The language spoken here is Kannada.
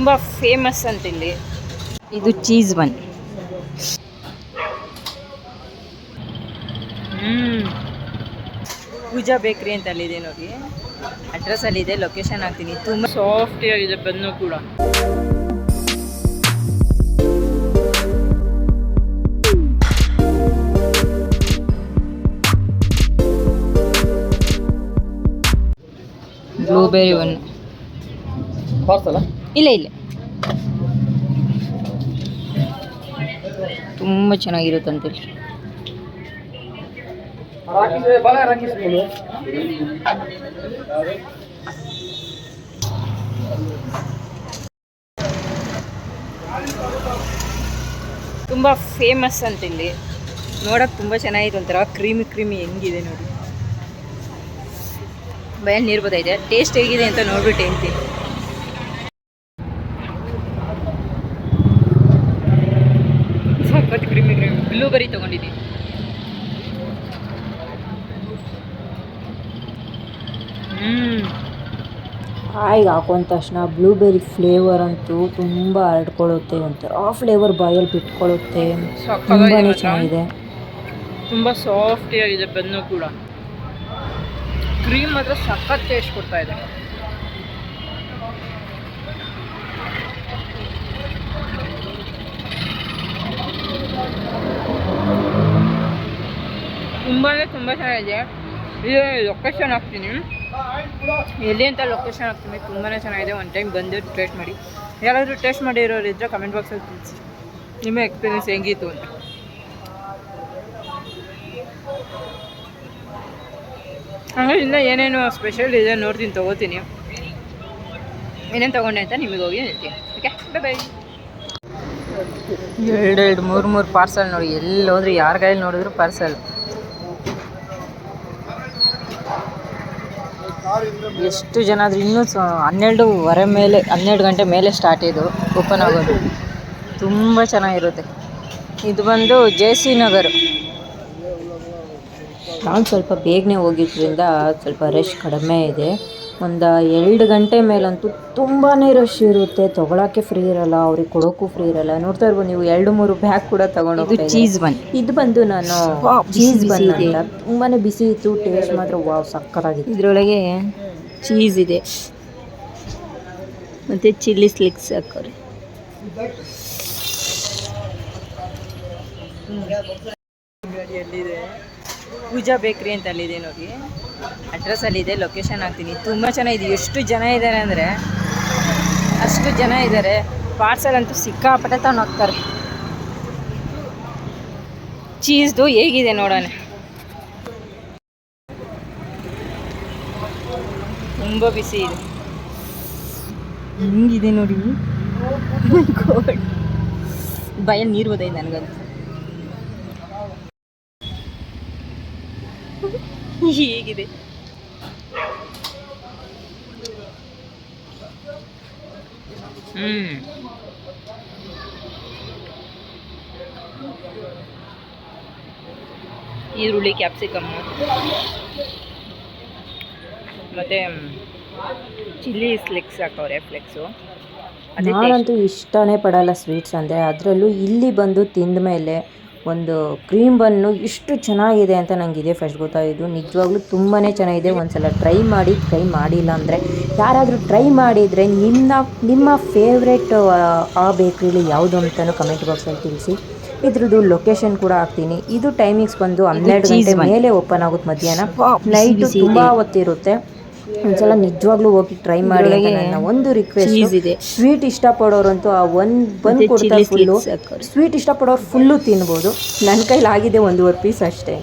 ತುಂಬ ಫೇಮಸ್ ಅಂತ ಇಲ್ಲಿ ಇದು ಚೀಸ್ ಬನ್ ಪೂಜಾ ಬೇಕ್ರಿ ಅಂತ ಅಲ್ಲಿದೆ ನೋಡಿ. ಅಡ್ರೆಸ್ ಅಲ್ಲಿದೆ ಲೊಕೇಶನ್ ಹಾಕ್ತೀನಿ. ತುಂಬ ಸಾಫ್ಟ್ ಆಗಿದೆ ಬನ್ನು ಕೂಡ. ಬ್ಲೂಬೆರಿ ಒನ್ ಪಾರ್ಸಲ ಇಲ್ಲ ಇಲ್ಲ. ತುಂಬ ಚೆನ್ನಾಗಿರುತ್ತಂತೆ ತುಂಬ ಫೇಮಸ್ ಅಂತ ಇಲ್ಲಿ. ನೋಡೋಕೆ ತುಂಬ ಚೆನ್ನಾಗಿದೆ ಒಂಥರ ಕ್ರೀಮಿ ಕ್ರೀಮಿ ಹೆಂಗಿದೆ ನೋಡಿ. ಬಯಲ್ ನೀರು ಟೇಸ್ಟ್ ಹೇಗಿದೆ ಅಂತ ನೋಡ್ಬಿಟ್ಟು ಹೇಳ್ತೀನಿ ಸಖತ್ ಕ್ರೀಮಿ ಕ್ರೀಮಿ ಬ್ಲೂಬೆರಿ ತೊಗೊಂಡಿದ್ದೀನಿ ಹ್ಮ್. ಬಾಯಿಗೆ ಹಾಕೊಂಡ ತಕ್ಷಣ ಬ್ಲೂಬೆರಿ ಫ್ಲೇವರ್ ಅಂತೂ ತುಂಬ ಹರಡ್ಕೊಳ್ಳುತ್ತೆ ಅಂತ. ಆ ಫ್ಲೇವರ್ ಬಾಯಲ್ಲಿ ಬಿಟ್ಕೊಳ್ಳುತ್ತೆ ತುಂಬಾ. ಚೆನ್ನಾಗಿದೆ. ತುಂಬ ಸಾಫ್ಟ್ ಆಗಿದೆ ಬೆನ್ನು ಕೂಡ. ಕ್ರೀಮ್ ಮಾತ್ರ ಸಖತ್ ಟೇಸ್ಟ್ ಕೊಡ್ತಾ ಇದೆ. ತುಂಬಾ ತುಂಬ ಚೆನ್ನಾಗಿದೆ. ಇದು ಲೊಕೇಶನ್ ಹಾಕ್ತೀನಿ. ಎಲ್ಲಿ ಅಂತ ಲೊಕೇಶನ್ ಹಾಕ್ತೀನಿ. ತುಂಬಾ ಚೆನ್ನಾಗಿದೆ. ಒನ್ ಟೈಮ್ ಬಂದು ಟೇಸ್ಟ್ ಮಾಡಿ. ಯಾರಾದರೂ ಟೇಸ್ಟ್ ಮಾಡಿರೋರು ಇದ್ದರೆ ಕಮೆಂಟ್ ಬಾಕ್ಸಲ್ಲಿ ತಿಳಿಸಿ. ನಿಮ್ಮ ಎಕ್ಸ್ಪೀರಿಯನ್ಸ್ ಹೆಂಗಿತ್ತು ಅಂತ. ಹಂಗೆ ಇನ್ನು ಏನೇನು ಸ್ಪೆಷಲ್ ಇದೆ ನೋಡ್ತೀನಿ, ತೊಗೋತೀನಿ. ಏನೇನು ತೊಗೊಂಡೆ ಅಂತ ನಿಮಗೆ ಹೋಗಿ ಹೇಳ್ತೀನಿ. ಓಕೆ ಬೈ ಬೈ ಎರಡು ಎರಡು, ಮೂರು ಮೂರು ಪಾರ್ಸಲ್ ನೋಡಿ. ಎಲ್ಲಿ ಹೋದ್ರೆ, ಯಾರ ಕೈಯಲ್ಲಿ ನೋಡಿದ್ರು ಪಾರ್ಸಲ್ ಎಷ್ಟು ಜನ ಆದರೂ ಇನ್ನೂ ಸ ಹನ್ನೆರಡುವರೆ ಮೇಲೆ, ಹನ್ನೆರಡು ಗಂಟೆ ಮೇಲೆ ಸ್ಟಾರ್ಟ್ ಇದು ಓಪನ್ ಆಗೋದು. ತುಂಬ ಚೆನ್ನಾಗಿರುತ್ತೆ. ಇದು ಬಂದು ಜೆ ಸಿ ನಗರ್. ನಾನು ಸ್ವಲ್ಪ ಬೇಗನೆ ಹೋಗಿದ್ದರಿಂದ ಸ್ವಲ್ಪ ರಶ್ ಕಡಿಮೆ ಇದೆ. ಒಂದು ಎರಡು ಗಂಟೆ ಮೇಲಂತೂ ತುಂಬಾ ರಶ್ ಇರುತ್ತೆ. ತೊಗೊಳಕ್ಕೆ ಫ್ರೀ ಇರಲ್ಲ ಅವ್ರಿಗೆ ಕೊಡೋಕ್ಕೂ ಫ್ರೀ ಇರಲ್ಲ. ನೋಡ್ತಾ ಇರ್ಬೋದು ನೀವು ಎರಡು ಮೂರು ಬ್ಯಾಗ್ ಕೂಡ ತಗೊಂಡು ಇದು ಚೀಸ್ ಬನ್ ಇದು ಬಂದು ನಾನು ಚೀಸ್ ಬನ್ ಇದೆ. ಬಿಸಿ ಇತ್ತು ಟೇಸ್ಟ್ ಮಾತ್ರ ವಾವ್ ಸಕ್ಕತ್ತಾಗಿತ್ತು. ಇದರೊಳಗೆ ಚೀಸ್ ಇದೆ. ಮತ್ತು ಚಿಲ್ಲಿ ಸ್ಲಿಕ್ಸ್ ಹಾಕೋರಿ. ಪೂಜಾ ಬೇಕ್ರಿ ಅಂತ ಅಲ್ಲಿದೆ ನೋಡಿ. ಅಡ್ರೆಸ್ ಅಲ್ಲಿದೆ ಲೊಕೇಶನ್ ಹಾಕ್ತೀನಿ. ತುಂಬ ಚೆನ್ನಾಗಿದೆ. ಎಷ್ಟು ಜನ ಇದ್ದಾರೆ ಅಂದರೆ, ಅಷ್ಟು ಜನ ಇದ್ದಾರೆ ಪಾರ್ಸಲ್ ಅಂತೂ ಸಿಕ್ಕಾಪಟ್ಟೆ ತಗೊಂಡು ಹೋಗ್ತಾರೆ. ಚೀಸ್ದು ಹೇಗಿದೆ ನೋಡೋಣ. ತುಂಬ ಬಿಸಿ ಇದೆ. ಹೆಂಗಿದೆ ನೋಡಿ. ಬಯಲ್ ನೀರು ಇದೆ ನನಗಂತೂ. ಹೀಗಿದೆ. ಹ್ಮ್. ಈರುಳ್ಳಿ ಕ್ಯಾಪ್ಸಿಕಮ್ ಮತ್ತೆ ಚಿಲ್ಲಿ ಸ್ಲಿಕ್ಸ್ ಹಾಕವ್ರೆ ಫ್ಲೆಕ್ಸು ನಾನಂತೂ ಇಷ್ಟನೇ ಪಡಲ್ಲ ಸ್ವೀಟ್ಸ್ ಅಂದರೆ. ಅದರಲ್ಲೂ ಇಲ್ಲಿ ಬಂದು ತಿಂದ ಮೇಲೆ ಒಂದು ಕ್ರೀಮ್ ಬನ್ನು ಇಷ್ಟು ಚೆನ್ನಾಗಿದೆ ಅಂತ ನನಗೆ ಇದೇ ಫಸ್ಟ್ ಗೊತ್ತಾಯಿತು ನಿಜವಾಗ್ಲೂ ತುಂಬಾ ಚೆನ್ನಾಗಿದೆ. ಒಂದ್ಸಲ ಟ್ರೈ ಮಾಡಿ ಟ್ರೈ ಮಾಡಿಲ್ಲ ಅಂದರೆ ಯಾರಾದರೂ ಟ್ರೈ ಮಾಡಿದರೆ ನಿಮ್ಮ ನಿಮ್ಮ ಫೇವ್ರೆಟ್ ಆ ಬೇಕ್ರಿಲಿ ಯಾವುದು ಅಂತಲೂ ಕಮೆಂಟ್ ಬಾಕ್ಸಲ್ಲಿ ತಿಳಿಸಿ. ಇದ್ರದ್ದು ಲೊಕೇಶನ್ ಕೂಡ ಹಾಕ್ತೀನಿ. ಇದು ಟೈಮಿಂಗ್ಸ್ ಬಂದು ಹನ್ನೆರಡು ಗಂಟೆ ಮೇಲೆ ಓಪನ್ ಆಗುತ್ತೆ ಮಧ್ಯಾಹ್ನ. ನೈಟ್ ತುಂಬ ಹೊತ್ತಿರುತ್ತೆ. ಒಂದ್ಸಲ ನಿಜವಾಗ್ಲೂ ಹೋಗಿ ಟ್ರೈ ಮಾಡಿ ಅಂತ ನನ್ನ ಒಂದು ರಿಕ್ವೆಸ್ಟ್ ಇದೆ. ಸ್ವೀಟ್ ಇಷ್ಟಪಡೋರಂತೂ ಆ ಒಂದು ಬಂದು ಕೊಡ್ತಾರೆ ಫುಲ್ಲು ಸ್ವೀಟ್ ಇಷ್ಟ ಸ್ವೀಟ್ ಇಷ್ಟಪಡೋರು ಫುಲ್ಲು ತಿನ್ಬೋದು. ನನ್ನ ಕೈಲಾಗಿದೆ ಒಂದೂವರೆ ಪೀಸ್ ಅಷ್ಟೇ.